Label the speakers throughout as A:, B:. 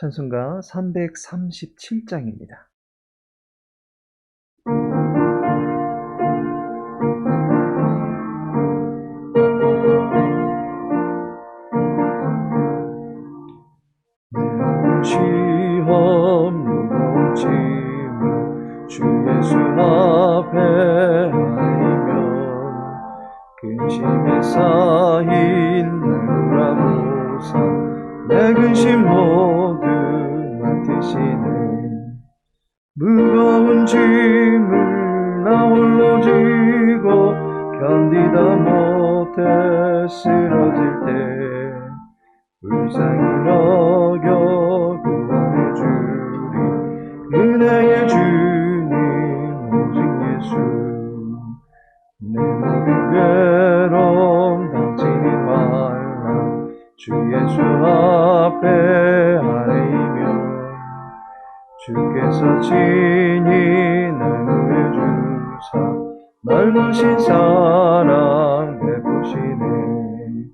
A: 찬송가 337장입니다. 시험 무거운 짐을 주 예수 앞에 알리면 근심에 쌓인 날 돌아보사 내 근심 모 무거운 짐을 나 홀로 지고 견디다 못해 쓰러질 때 불쌍히 여겨 구원해 주리. 은혜의 주님 오직 예수. 내 모든 괴로움 닥치는 말라. 주 예수 앞에 아뢰이며 주께서 날 구해주사 넓으신 사랑 베푸시네.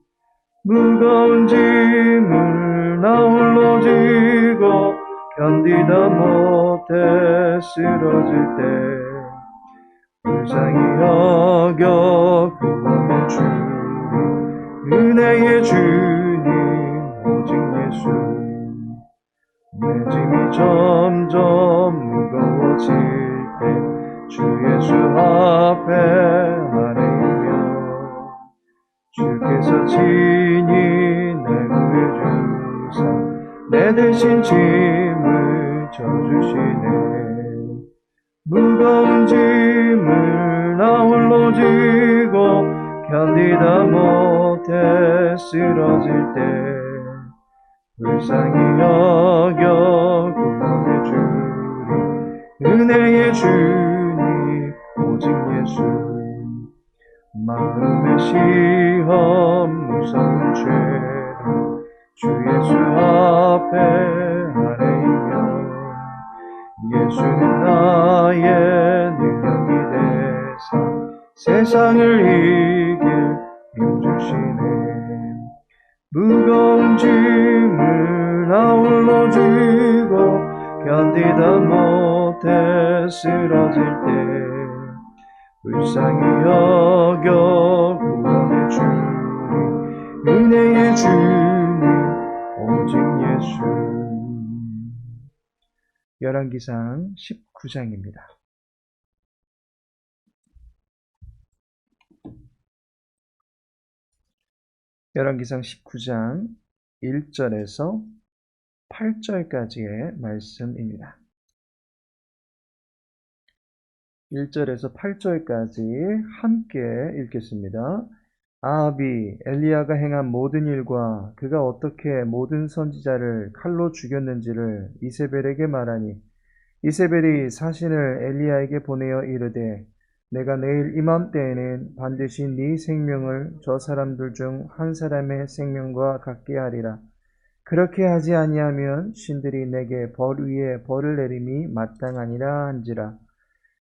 A: 무거운 짐을 나 홀로 지고 견디다 못해 쓰러질 때 불쌍히 여겨 구원해 주리 은혜의 주님 오직 예수 내 짐이 점점 무거워질 때 주 예수 앞에 아뢰며 주께서 친히 날 구해주사 내 대신 짐을 져주시네. 무거운 짐을 나 홀로 지고 견디다 못해 쓰러질 때 불쌍히 여겨 구원해 주리 은혜의 주님 오직 예수. 마음의 시험 무서운 죄로 주 예수 앞에 아뢰이며 예수는 나의 능력이 되사 세상을 이길 힘 주시네. 무거운 짐 견디다 못해 쓰러질 때 불쌍히 여겨 구원해 주리 은혜의 주님 오직 예수 열왕기상 19장입니다. 열왕기상 19장 1절에서 8절까지의 말씀입니다. 1절에서 8절까지 함께 읽겠습니다. 아합이 엘리야가 행한 모든 일과 그가 어떻게 모든 선지자를 칼로 죽였는지를 이세벨에게 말하니 이세벨이 사신을 엘리야에게 보내어 이르되 내가 내일 이맘때에는 반드시 네 생명을 저 사람들 중 한 사람의 생명과 같게 하리라. 그렇게 하지 아니하면 신들이 내게 벌 위에 벌을 내림이 마땅하니라 한지라.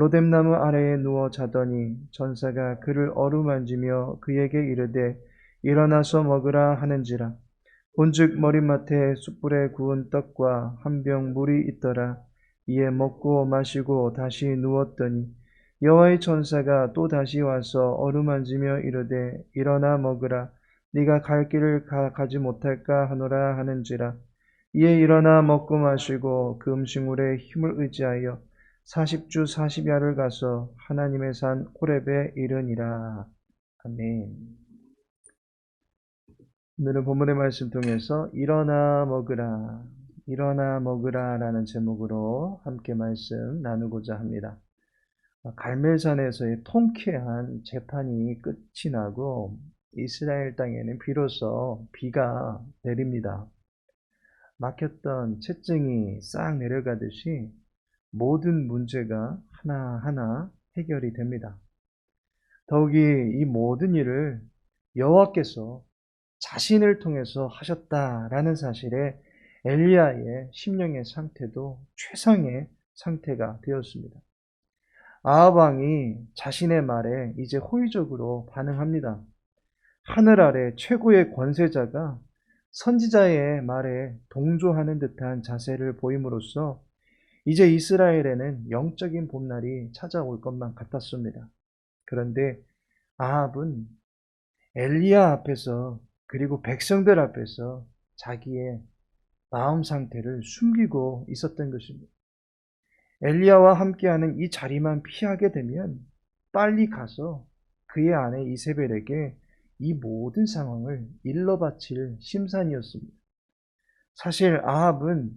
A: 로뎀나무 아래에 누워 자더니 전사가 그를 어루만지며 그에게 이르되 일어나서 먹으라 하는지라. 본즉 머리맡에 숯불에 구운 떡과 한 병 물이 있더라. 이에 먹고 마시고 다시 누웠더니 여호와의 천사가 또 다시 와서 어루만지며 이르되 일어나 먹으라. 네가 갈 길을 가, 가지 못할까 하노라 하는지라. 이에 일어나 먹고 마시고 그 음식물에 힘을 의지하여 40주 40야를 가서 하나님의 산 호렙에 이르니라. 아멘. 오늘은 본문의 말씀 통해서 일어나 먹으라, 일어나 먹으라 라는 제목으로 함께 말씀 나누고자 합니다. 갈멜산에서의 통쾌한 재판이 끝이 나고 이스라엘 땅에는 비로소 비가 내립니다. 막혔던 채증이 싹 내려가듯이 모든 문제가 하나하나 해결이 됩니다. 더욱이 이 모든 일을 여호와께서 자신을 통해서 하셨다라는 사실에 엘리야의 심령의 상태도 최상의 상태가 되었습니다. 아합 왕이 자신의 말에 이제 호의적으로 반응합니다. 하늘 아래 최고의 권세자가 선지자의 말에 동조하는 듯한 자세를 보임으로써 이제 이스라엘에는 영적인 봄날이 찾아올 것만 같았습니다. 그런데 아합은 엘리야 앞에서 그리고 백성들 앞에서 자기의 마음 상태를 숨기고 있었던 것입니다. 엘리야와 함께하는 이 자리만 피하게 되면 빨리 가서 그의 아내 이세벨에게 이 모든 상황을 일러 바칠 심산이었습니다. 사실 아합은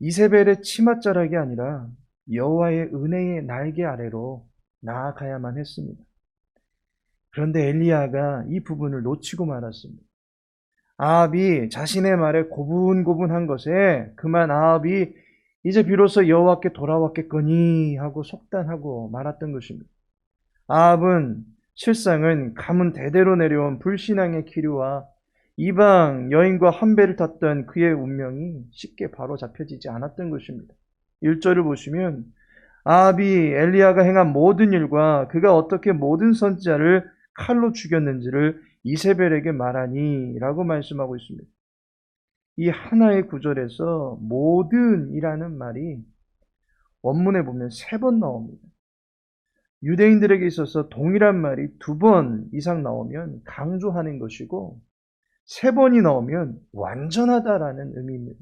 A: 이세벨의 치맛자락이 아니라 여호와의 은혜의 날개 아래로 나아가야만 했습니다. 그런데 엘리야가 이 부분을 놓치고 말았습니다. 아합이 자신의 말에 고분고분한 것에 그만 아합이 이제 비로소 여호와께 돌아왔겠거니 하고 속단하고 말았던 것입니다. 아합은 실상은 가문 대대로 내려온 불신앙의 기류와 이방 여인과 한배를 탔던 그의 운명이 쉽게 바로 잡혀지지 않았던 것입니다. 1절을 보시면 아합이 엘리야가 행한 모든 일과 그가 어떻게 모든 선지자를 칼로 죽였는지를 이세벨에게 말하니 라고 말씀하고 있습니다. 이 하나의 구절에서 모든이라는 말이 원문에 보면 세 번 나옵니다. 유대인들에게 있어서 동일한 말이 두 번 이상 나오면 강조하는 것이고 세 번이 나오면 완전하다라는 의미입니다.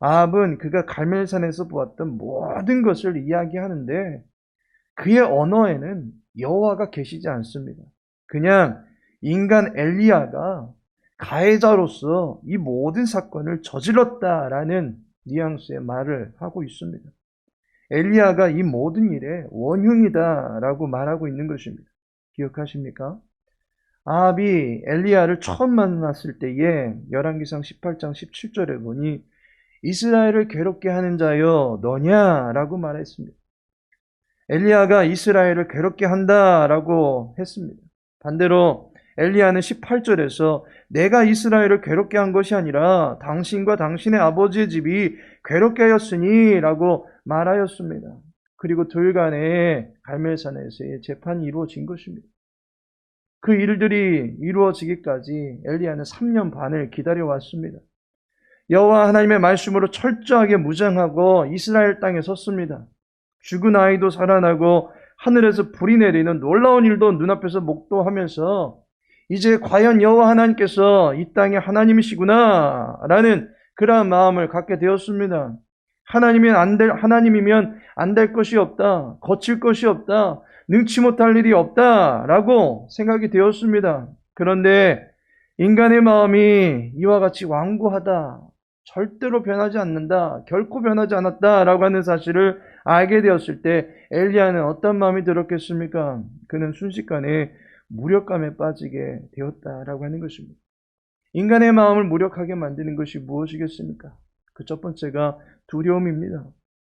A: 아합은 그가 갈멜산에서 보았던 모든 것을 이야기하는데 그의 언어에는 여호와가 계시지 않습니다. 그냥 인간 엘리야가 가해자로서 이 모든 사건을 저질렀다라는 뉘앙스의 말을 하고 있습니다. 엘리야가 이 모든 일의 원흉이다라고 말하고 있는 것입니다. 기억하십니까? 아합이 엘리야를 처음 만났을 때에 열왕기상 18장 17절에 보니 이스라엘을 괴롭게 하는 자여 너냐라고 말했습니다. 엘리야가 이스라엘을 괴롭게 한다라고 했습니다. 반대로 엘리야는 18절에서 내가 이스라엘을 괴롭게 한 것이 아니라 당신과 당신의 아버지의 집이 괴롭게 하였으니 라고 말하였습니다. 그리고 둘간에 갈멜산에서의 재판이 이루어진 것입니다. 그 일들이 이루어지기까지 엘리야는 3년 반을 기다려왔습니다. 여호와 하나님의 말씀으로 철저하게 무장하고 이스라엘 땅에 섰습니다. 죽은 아이도 살아나고 하늘에서 불이 내리는 놀라운 일도 눈앞에서 목도하면서 이제 과연 여호와 하나님께서 이 땅의 하나님이시구나 라는 그러한 마음을 갖게 되었습니다. 하나님이 안 될, 하나님이면 안 될 것이 없다. 거칠 것이 없다. 능치 못할 일이 없다. 라고 생각이 되었습니다. 그런데 인간의 마음이 이와 같이 완고하다. 절대로 변하지 않는다. 결코 변하지 않았다. 라고 하는 사실을 알게 되었을 때 엘리야는 어떤 마음이 들었겠습니까? 그는 순식간에 무력감에 빠지게 되었다라고 하는 것입니다. 인간의 마음을 무력하게 만드는 것이 무엇이겠습니까? 그 첫 번째가 두려움입니다.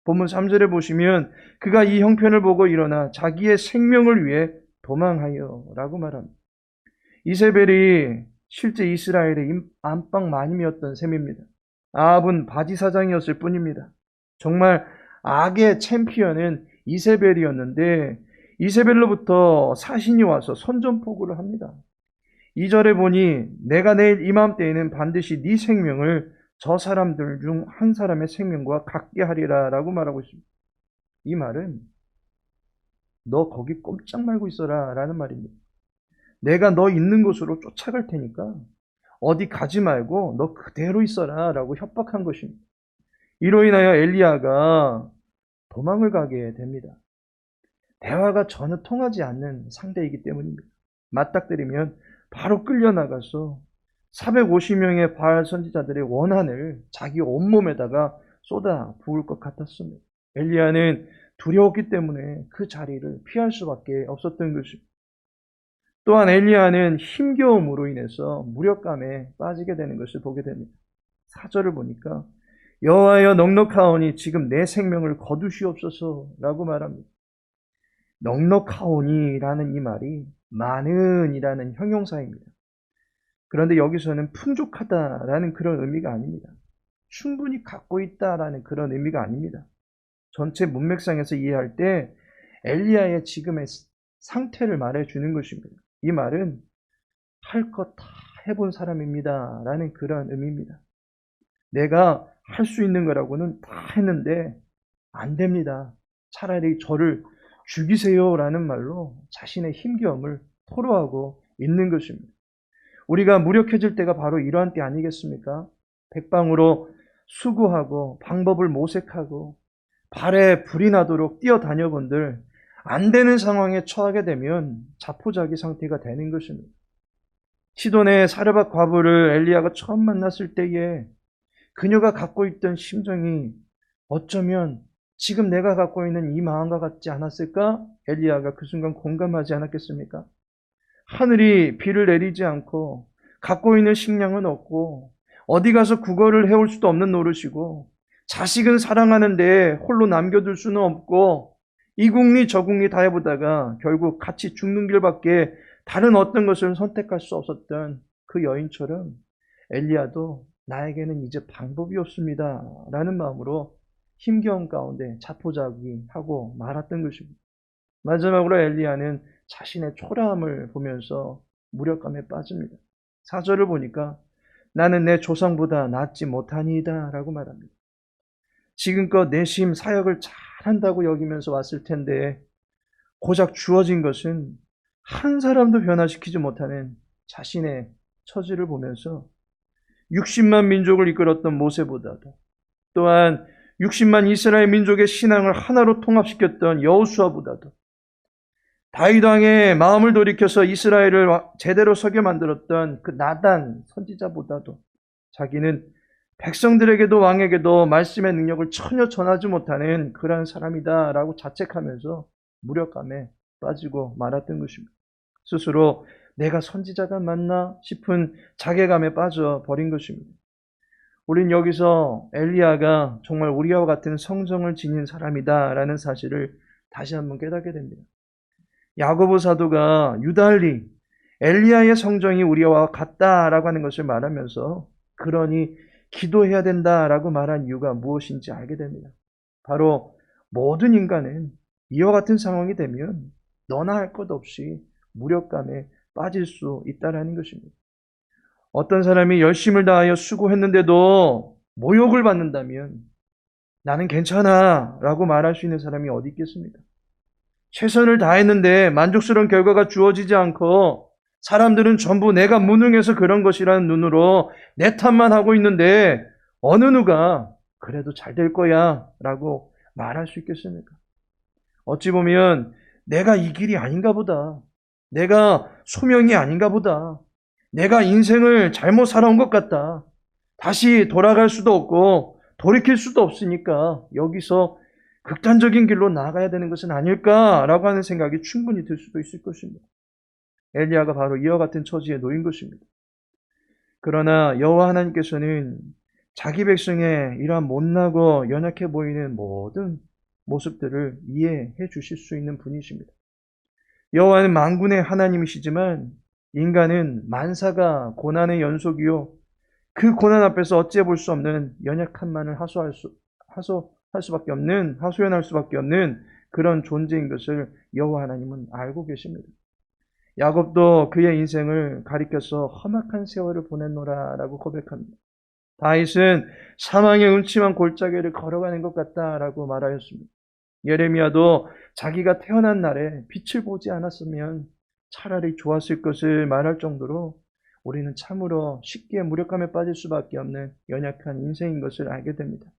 A: 본문 3절에 보시면 그가 이 형편을 보고 일어나 자기의 생명을 위해 도망하여 라고 말합니다. 이세벨이 실제 이스라엘의 안방 마님이었던 셈입니다. 아합은 바지 사장이었을 뿐입니다. 정말 악의 챔피언은 이세벨이었는데 이세벨로부터 사신이 와서 선전포고를 합니다. 2절에 보니 내가 내일 이맘때에는 반드시 네 생명을 저 사람들 중 한 사람의 생명과 같게 하리라 라고 말하고 있습니다. 이 말은 너 거기 꼼짝 말고 있어라 라는 말입니다. 내가 너 있는 곳으로 쫓아갈 테니까 어디 가지 말고 너 그대로 있어라 라고 협박한 것입니다. 이로 인하여 엘리야가 도망을 가게 됩니다. 대화가 전혀 통하지 않는 상대이기 때문입니다. 맞닥뜨리면 바로 끌려나가서 450명의 바알 선지자들의 원한을 자기 온몸에다가 쏟아 부을 것 같았습니다. 엘리야는 두려웠기 때문에 그 자리를 피할 수밖에 없었던 것입니다. 또한 엘리야는 힘겨움으로 인해서 무력감에 빠지게 되는 것을 보게 됩니다. 사절을 보니까 여호와여 넉넉하오니 지금 내 생명을 거두시옵소서라고 말합니다. 넉넉하오니라는 이 말이 많은이라는 형용사입니다. 그런데 여기서는 풍족하다라는 그런 의미가 아닙니다. 충분히 갖고 있다라는 그런 의미가 아닙니다. 전체 문맥상에서 이해할 때 엘리야의 지금의 상태를 말해 주는 것입니다. 이 말은 할 것 다 해본 사람입니다. 라는 그런 의미입니다. 내가 할 수 있는 거라고는 다 했는데 안 됩니다. 차라리 저를 죽이세요. 라는 말로 자신의 힘겨움을 토로하고 있는 것입니다. 우리가 무력해질 때가 바로 이러한 때 아니겠습니까? 백방으로 수고하고 방법을 모색하고 발에 불이 나도록 뛰어다녀 본들 안 되는 상황에 처하게 되면 자포자기 상태가 되는 것입니다. 시돈의 사르밧 과부를 엘리야가 처음 만났을 때에 그녀가 갖고 있던 심정이 어쩌면 지금 내가 갖고 있는 이 마음과 같지 않았을까? 엘리야가 그 순간 공감하지 않았겠습니까? 하늘이 비를 내리지 않고 갖고 있는 식량은 없고 어디 가서 국어를 해올 수도 없는 노릇이고 자식은 사랑하는데 홀로 남겨둘 수는 없고 이 국리 저 국리 다 해보다가 결국 같이 죽는 길밖에 다른 어떤 것을 선택할 수 없었던 그 여인처럼 엘리야도 나에게는 이제 방법이 없습니다. 라는 마음으로 힘겨움 가운데 자포자기하고 말았던 것입니다. 마지막으로 엘리야는 자신의 초라함을 보면서 무력감에 빠집니다. 사절을 보니까 나는 내 조상보다 낫지 못하니이다 라고 말합니다. 지금껏 내심 사역을 잘한다고 여기면서 왔을 텐데 고작 주어진 것은 한 사람도 변화시키지 못하는 자신의 처지를 보면서 60만 민족을 이끌었던 모세보다도 또한 60만 이스라엘 민족의 신앙을 하나로 통합시켰던 여호수아보다도 다윗 왕의 마음을 돌이켜서 이스라엘을 제대로 서게 만들었던 그 나단 선지자보다도 자기는 백성들에게도 왕에게도 말씀의 능력을 전혀 전하지 못하는 그러한 사람이다라고 자책하면서 무력감에 빠지고 말았던 것입니다. 스스로 내가 선지자가 맞나 싶은 자괴감에 빠져 버린 것입니다. 우린 여기서 엘리야가 정말 우리와 같은 성정을 지닌 사람이다라는 사실을 다시 한번 깨닫게 됩니다. 야고보 사도가 유달리 엘리야의 성정이 우리와 같다라고 하는 것을 말하면서 그러니 기도해야 된다라고 말한 이유가 무엇인지 알게 됩니다. 바로 모든 인간은 이와 같은 상황이 되면 너나 할 것 없이 무력감에 빠질 수 있다라는 것입니다. 어떤 사람이 열심을 다하여 수고했는데도 모욕을 받는다면 나는 괜찮아 라고 말할 수 있는 사람이 어디 있겠습니까? 최선을 다했는데 만족스러운 결과가 주어지지 않고 사람들은 전부 내가 무능해서 그런 것이라는 눈으로 내 탓만 하고 있는데 어느 누가 그래도 잘 될 거야 라고 말할 수 있겠습니까? 어찌 보면 내가 이 길이 아닌가 보다. 내가 소명이 아닌가 보다. 내가 인생을 잘못 살아온 것 같다. 다시 돌아갈 수도 없고 돌이킬 수도 없으니까 여기서 극단적인 길로 나가야 되는 것은 아닐까라고 하는 생각이 충분히 들 수도 있을 것입니다. 엘리야가 바로 이와 같은 처지에 놓인 것입니다. 그러나 여호와 하나님께서는 자기 백성의 이러한 못나고 연약해 보이는 모든 모습들을 이해해 주실 수 있는 분이십니다. 여호와는 만군의 하나님이시지만 인간은 만사가 고난의 연속이요 그 고난 앞에서 어찌해 볼 수 없는 연약함만을 하소할 수 하소 할 수밖에 없는 하소연할 수밖에 없는 그런 존재인 것을 여호와 하나님은 알고 계십니다. 야곱도 그의 인생을 가리켜서 험악한 세월을 보냈노라라고 고백합니다. 다윗은 사망의 음침한 골짜기를 걸어가는 것 같다라고 말하였습니다. 예레미야도 자기가 태어난 날에 빛을 보지 않았으면 차라리 좋았을 것을 말할 정도로 우리는 참으로 쉽게 무력감에 빠질 수밖에 없는 연약한 인생인 것을 알게 됩니다.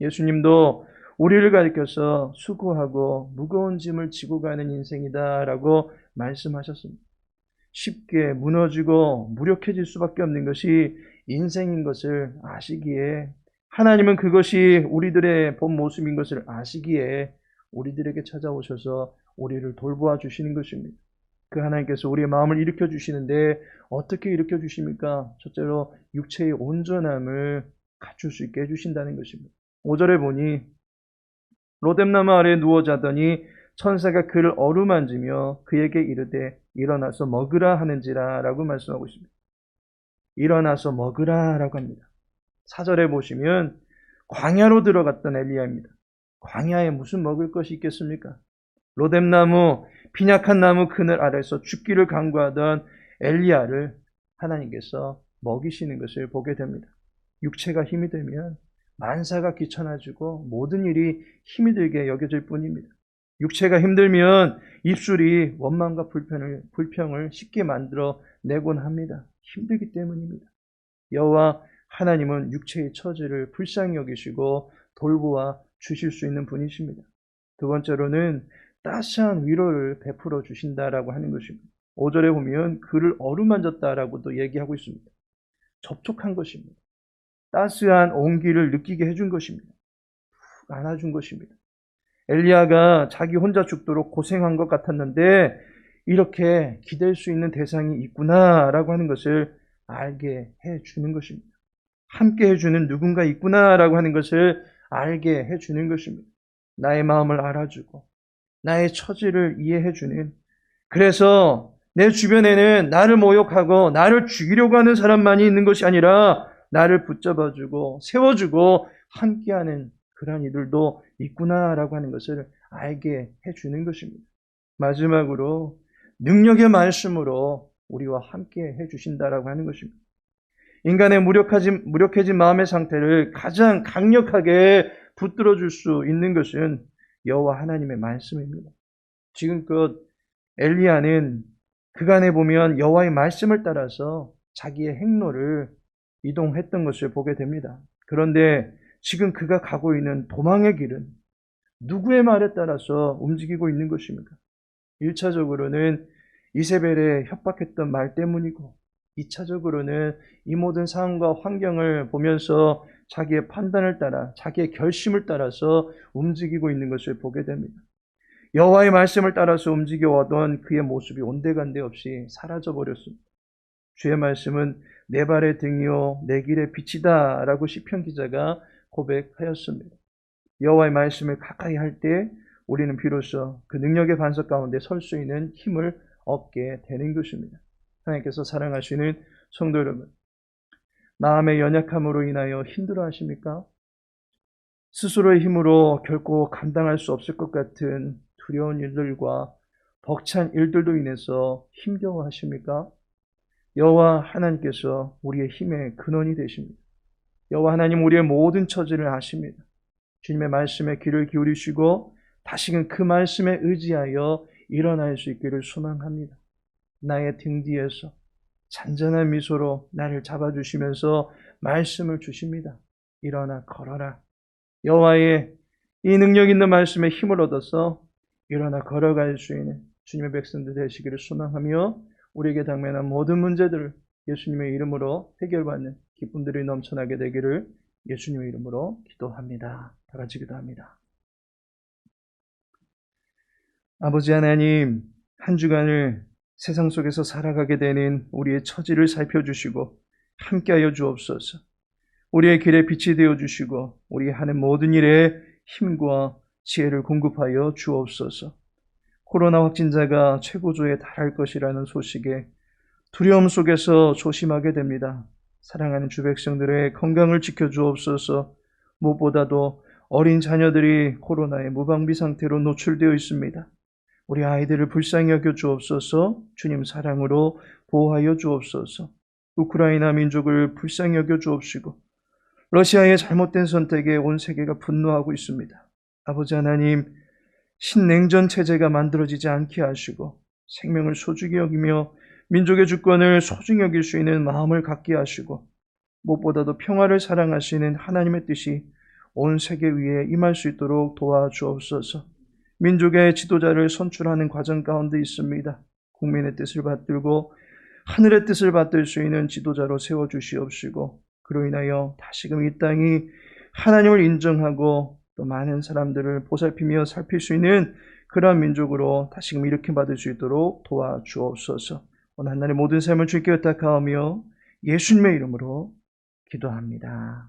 A: 예수님도 우리를 가리켜서 수고하고 무거운 짐을 지고 가는 인생이다라고 말씀하셨습니다. 쉽게 무너지고 무력해질 수밖에 없는 것이 인생인 것을 아시기에 하나님은 그것이 우리들의 본 모습인 것을 아시기에 우리들에게 찾아오셔서 우리를 돌보아 주시는 것입니다. 그 하나님께서 우리의 마음을 일으켜 주시는데 어떻게 일으켜 주십니까? 첫째로 육체의 온전함을 갖출 수 있게 해주신다는 것입니다. 5절에 보니 로뎀나무 아래 누워 자더니 천사가 그를 어루만지며 그에게 이르되 일어나서 먹으라 하는지라 라고 말씀하고 있습니다. 일어나서 먹으라 라고 합니다. 4절에 보시면 광야로 들어갔던 엘리야입니다. 광야에 무슨 먹을 것이 있겠습니까? 로뎀나무, 빈약한 나무 그늘 아래서 죽기를 강구하던 엘리야를 하나님께서 먹이시는 것을 보게 됩니다. 육체가 힘이 들면 만사가 귀찮아지고 모든 일이 힘이 들게 여겨질 뿐입니다. 육체가 힘들면 입술이 원망과 불편을, 불평을 쉽게 만들어 내곤 합니다. 힘들기 때문입니다. 여호와 하나님은 육체의 처지를 불쌍히 여기시고 돌보아 주실 수 있는 분이십니다. 두 번째로는 따스한 위로를 베풀어 주신다라고 하는 것입니다. 5절에 보면 그를 어루만졌다라고도 얘기하고 있습니다. 접촉한 것입니다. 따스한 온기를 느끼게 해준 것입니다. 푹 안아준 것입니다. 엘리야가 자기 혼자 죽도록 고생한 것 같았는데 이렇게 기댈 수 있는 대상이 있구나라고 하는 것을 알게 해 주는 것입니다. 함께 해 주는 누군가 있구나라고 하는 것을 알게 해 주는 것입니다. 나의 마음을 알아주고 나의 처지를 이해해 주는 그래서 내 주변에는 나를 모욕하고 나를 죽이려고 하는 사람만이 있는 것이 아니라 나를 붙잡아주고 세워주고 함께하는 그러한 이들도 있구나라고 하는 것을 알게 해주는 것입니다. 마지막으로 능력의 말씀으로 우리와 함께 해주신다라고 하는 것입니다. 인간의 무력해진, 무력해진 마음의 상태를 가장 강력하게 붙들어 줄 수 있는 것은 여호와 하나님의 말씀입니다. 지금껏 엘리야는 그간에 보면 여호와의 말씀을 따라서 자기의 행로를 이동했던 것을 보게 됩니다. 그런데 지금 그가 가고 있는 도망의 길은 누구의 말에 따라서 움직이고 있는 것입니까? 1차적으로는 이세벨의 협박했던 말 때문이고 2차적으로는 이 모든 상황과 환경을 보면서 자기의 판단을 따라 자기의 결심을 따라서 움직이고 있는 것을 보게 됩니다. 여호와의 말씀을 따라서 움직여오던 그의 모습이 온데간데 없이 사라져 버렸습니다. 주의 말씀은 내 발의 등이요 내 길의 빛이다 라고 시편 기자가 고백하였습니다. 여호와의 말씀을 가까이 할 때 우리는 비로소 그 능력의 반석 가운데 설 수 있는 힘을 얻게 되는 것입니다. 하나님께서 사랑하시는 성도 여러분, 마음의 연약함으로 인하여 힘들어 하십니까? 스스로의 힘으로 결코 감당할 수 없을 것 같은 두려운 일들과 벅찬 일들로 인해서 힘겨워 하십니까? 여호와 하나님께서 우리의 힘의 근원이 되십니다. 여호와 하나님 우리의 모든 처지를 아십니다. 주님의 말씀에 귀를 기울이시고 다시금 그 말씀에 의지하여 일어날 수 있기를 소망합니다. 나의 등 뒤에서 잔잔한 미소로 나를 잡아주시면서 말씀을 주십니다. 일어나 걸어라. 여호와의 이 능력 있는 말씀에 힘을 얻어서 일어나 걸어갈 수 있는 주님의 백성들 되시기를 소망하며 우리에게 당면한 모든 문제들을 예수님의 이름으로 해결받는 기쁨들이 넘쳐나게 되기를 예수님의 이름으로 기도합니다. 다 같이 기도합니다. 아버지 하나님, 한 주간을 세상 속에서 살아가게 되는 우리의 처지를 살펴주시고 함께하여 주옵소서. 우리의 길에 빛이 되어 주시고 우리 하는 모든 일에 힘과 지혜를 공급하여 주옵소서. 코로나 확진자가 최고조에 달할 것이라는 소식에 두려움 속에서 조심하게 됩니다. 사랑하는 주 백성들의 건강을 지켜 주옵소서. 무엇보다도 어린 자녀들이 코로나의 무방비 상태로 노출되어 있습니다. 우리 아이들을 불쌍히 여겨 주옵소서 주님 사랑으로 보호하여 주옵소서 우크라이나 민족을 불쌍히 여겨 주옵시고 러시아의 잘못된 선택에 온 세계가 분노하고 있습니다. 아버지 하나님 신냉전 체제가 만들어지지 않게 하시고 생명을 소중히 여기며 민족의 주권을 소중히 여길 수 있는 마음을 갖게 하시고 무엇보다도 평화를 사랑하시는 하나님의 뜻이 온 세계 위에 임할 수 있도록 도와주옵소서. 민족의 지도자를 선출하는 과정 가운데 있습니다. 국민의 뜻을 받들고 하늘의 뜻을 받들 수 있는 지도자로 세워 주시옵시고 그로 인하여 다시금 이 땅이 하나님을 인정하고 또 많은 사람들을 보살피며 살필 수 있는 그러한 민족으로 다시금 일으켜 받을 수 있도록 도와주옵소서. 오늘 한날의 모든 삶을 주께 의탁하며 예수님의 이름으로 기도합니다.